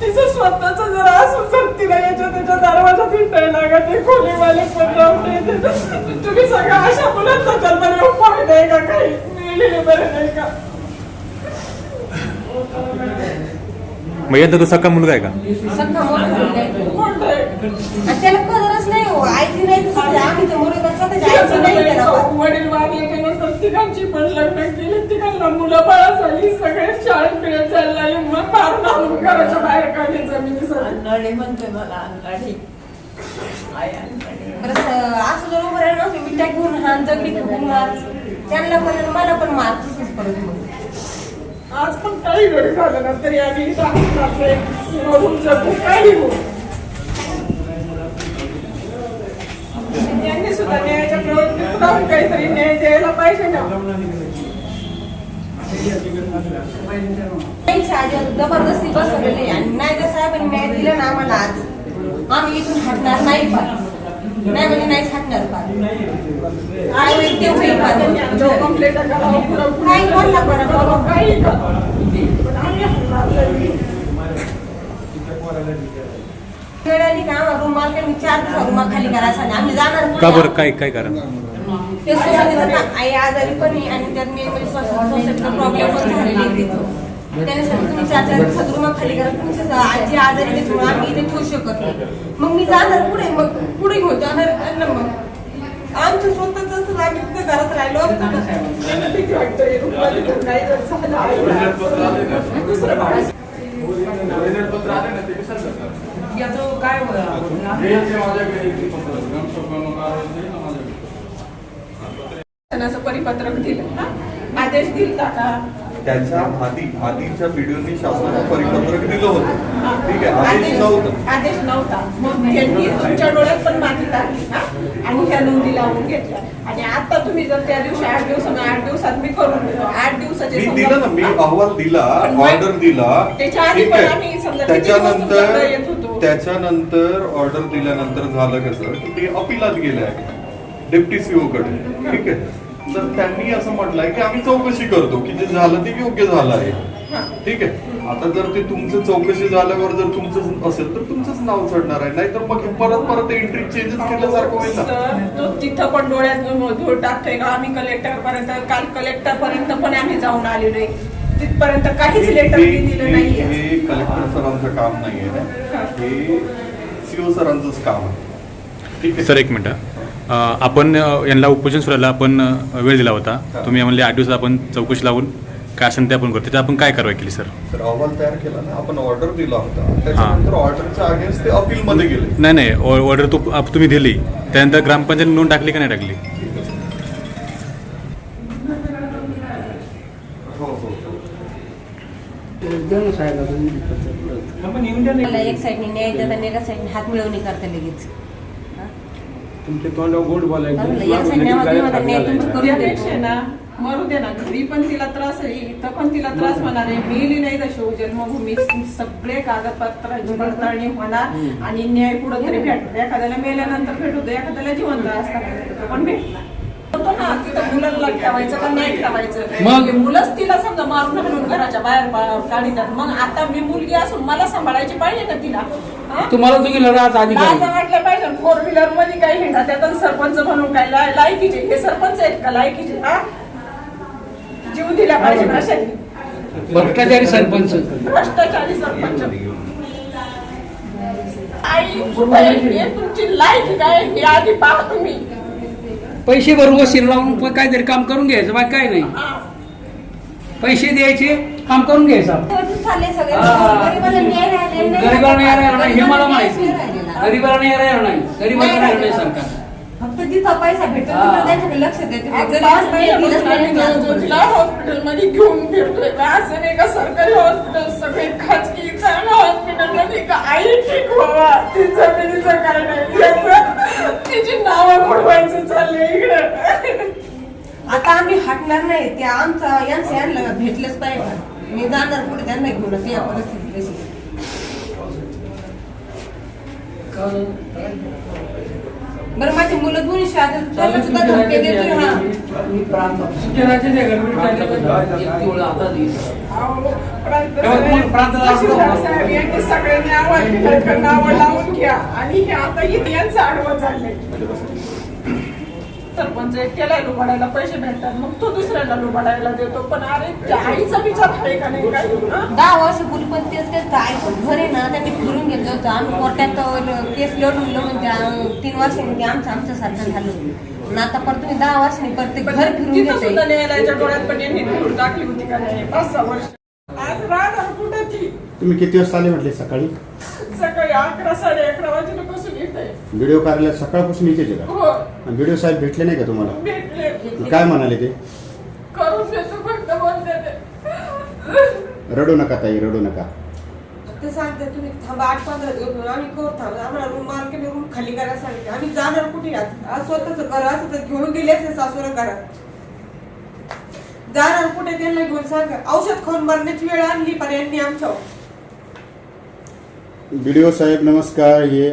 तिचं स्वतःच जर असून जर तिला याच्या त्याच्या लागत ते खोलीवाले पण राहते तुम्ही सगळ्या अशा मुलांचा जन्म उपाय नाही का? काही मिळलेले बरे नाही का? मग यंदा तो सका मुलगा आहे का? सख्खा मोठा मुलगा आहे. कोणतं आहे? आणि त्याला कदरच नाही हो. आईची नाही तर स्वतः आम्ही तर मुलगा स्वतःच्या आईची नाही त्याला वडील वारले तिघांची पण लग्न केली तिघांना मुलं बाळा झाली सगळे घराच्या बाहेर काढली जमिनीसाठी अंगाडी म्हणते मला अंगाडी आय अंगाडी बरं स- असं जर उभं राहिलं असं विटा घेऊन हात दगडी फेकून मार त्यांना पण आणि मला पण मार तसंच परत मग. आज पण काही वेळ झालं ना तरी आम्ही इथं आपले मरून जगू काही हो त्यांनी सुद्धा न्यायाच्या प्रवृत्तीत राहून काहीतरी न्याय द्यायला पाहिजे ना. जबरदस्ती बसवलेली आणि नाही जर साहेबांनी मॅच दिलं ना आम्हाला आज. आम्ही इथून हटणार नाही पार नाही म्हणजे नाहीच हटणार पार काय होईल ते होईल पार काही बोलला बरं बाबा. काही वेळ आली का? आम्हाला चार दिवसा रूमा खाली करायचा आम्ही जाणार. का बरं? काय काय करा ते सोसायटीचं ना आई आजारी पण आहे आणि त्यात मेन म्हणजे सोसायटीचा प्रॉब्लेम पण झालेला त्याने सांगितलं तुम्ही चार चार दिवसात रूम खाली करा तुमची स- आजी आजारी त्याच्यामुळे आम्ही इथे ठेवू शकत नाही. मग मी जाणार पुढे मग पुढे घेऊन जाणार त्यांना मग. आमचं स्वतःच असं आम्ही तिथं घरात राहिलो असतो याचं काय शासनाचं परिपत्रक दिलं. हा? आदेश दिलता का? त्याच्या आधी आधीच्या व्हिडिओनी शासनाचं परिपत्रक दिलं होतं. ठीक आहे आदेश आदेश नव्हतं. आदेश नव्हता. मग त्यांनी तुमच्या डोळ्यात पण माती टाकली? आणि ह्या नोंदी लावून घेतल्या. आणि आता तुम्ही जर त्या दिवशी आठ दिवसानं आठ दिवसात मी करून देतो आठ दिवसाचे मी दिलं ना मी अहवाल दिला ऑर्डर दिला. त्याच्या आधी ठीक पण आहे. आम्ही समजा किती दिवस तुमच्याकडे त्याच्यानंतर येत होतो. त्याच्यानंतर ऑर्डर दिल्यानंतर झालं कसं? की ते अपिलात गेले आहे. डेप्टी सीओ कडे. ठीक आहे? तर त्यांनी असं म्हटलंय की आम्ही चौकशी करतो की जे झालं ते योग्य झालं आहे. ठीक आहे? आता जर ते तुमचं चौकशी झाल्यावर जर तुमचं असेल तर तुमचंच नाव चढणार आहे. नाहीतर मग हे परत परत एंट्री चेंजेस केल्यासारखं होईल ना. तर तो तिथं पण डोळ्यात धूळ टाकतोय का आम्ही कलेक्टर पर्यंत काल कलेक्टर पर्यंत पण आम्ही जाऊन आलेलो आहे. तिथपर्यंत काहीच लेटर हे- दिलं हे- नाहीये. हे कलेक्टर सरांचं काम नाहीये. हे. सीओ सरांचंच काम आहे. ठीक आहे? सर एक मिनटं. आपण यांना उपोषण सोडायला आपण वेळ दिला होता. तुम्ही म्हणले आठ दिवसात आपण चौकशी लावून काय असेल ते आपण करतो. त्यात आपण काय कारवाई केली सर? तर अहवाल तयार केला ना आपण ऑर्डर दिला होता. त्याच्यानंतर ऑर्डरच्या अगेन्स्ट ते अपील मध्ये गेले. नाही नाही ऑर्डर तू आप- तुम्ही दिली. त्यानंतर ग्रामपंचायत नोंद टाकली का नाही टाकली? हो हो. मला एक साईडने न्याय देतात आणि एका साईडने हात मिळवणी करता लगेच. हा? तुमचे तोंडावर गोड बोलायचं. ना मरू दे ना घरी पण तिला त्रास आहे इथं पण तिला त्रास होणार आहे. मिळली नाही तशी जन्मभूमी सगळे कागदपत्रांची पडताळणी होणार आणि न्याय पुढे तरी भेटतो एखाद्याला मेल्यानंतर भेटतो एखाद्याला जिवंत असताना पण भेटणार. ना तिथं मुलांना ठेवायचं का नाही ठेवायचं? मग? मुलंच तिला समजा मारून घालून घराच्या बाहेर पा- काढतात मग आता मी मुलगी असून मला सांभाळायची पाहिजे ना तिला? हा? तुम्हाला राहत लाज अधिकारी वाटलं फोर व्हीलरमध्ये काही हिंडा त्यात सरपंच म्हणून काय लाय- लायकीचे हे सरपंच आहेत का लायकीचे? हा? जीव दिला पाहिजे भ्रष्टाचारी सरपंच. भ्रष्टाचारी सरपंच. आई? हे तुमची लायकी काय? हे आधी पहा तुम्ही. पैसे भरून वशील लावून प- काहीतरी काम करून घ्यायचं बाकी काय नाही. पैसे द्यायचे काम करून घ्यायचं. सगळे. हा. राहिलेला नाही. गरीबाला नाही. राहिला नाही नाही. गरीबाला राहिला सरकार. फक्त जिथं पैसा भेटतो हा. तिथं त्यांच्याकडे लक्ष देते. हॉस्पिटलमध्ये घेऊन फिरतोय. असं नाही का सरकारी हॉस्पिटल सगळे खाजगी चांगलं हॉस्पिटलमध्ये का आई ठीक व्हावा? ती जमिनीचं काय नाही. तिची नावं बुडवायचं चाललंय इकडे. आता आम्ही हटणार नाही. ते आमचं यांचं यांना भेटलंच पाहिजे. मी जाणार पुढे त्यांना घेऊन ते या परिस्थिती बरं माझी मुलं दोन्ही शाळेत त्यांना सुद्धा धमकी देतोय हा. आता सगळ्यांनी नावं लावून घ्या. आणि हे आता इथे यांचं आडवं चाललंय. सरपंच एकट्याला लुबाडायला पैसे भेटतात. मग तो दुसऱ्याला लुबाडायला देतो. पण अरे त्या आईचा विचार आहे का नाही काय हं? दहा पण तेच तेच आईचं घर आहे ना त्यांनी फिरून घेतलं होतं. आम्ही कोर्टात केस लढवलं म्हणजे अं, तीन वर्षांनी आमचं आमच्यासारखं झालं आणि आता परत तुम्ही दहा वर्षांनी परत ते पण घर फिरून तिथं सुद्धा न्यायालयाच्या डोळ्यात पण यांनी फिरून टाकली होती का नाही? पाच सहा वर्ष. आज राहणार कुठं ती? तुम्ही किती वाजता आले म्हटले सकाळी? सकाळी अकरा साडे अकरा येत आहे व्हिडिओ कार्यालयात सकाळपासून इथेच आहे का? हो. आणि व्हिडिओ साहेब भेटले नाही का तुम्हाला? भेटले काय म्हणाले ते? करून देतो फक्त बोलते ते रडू नका ताई रडू नका. ते सांगते तुम्ही थांबा आठ पंधरा दिवस म्हणून आम्ही करू थांबा आम्हाला रूम मार्केट रूम खाली करायला सांगितले. आम्ही जाणार कुठे? आज आज स्वतःच घर असं तर घेऊन गेले असते सासूला घरात. जाणार कुठे त्यांना घेऊन सांगा. औषध खाऊन मरण्याची वेळ आणली पण यांनी आमच्या व्हिडिओ साहेब नमस्कार. हे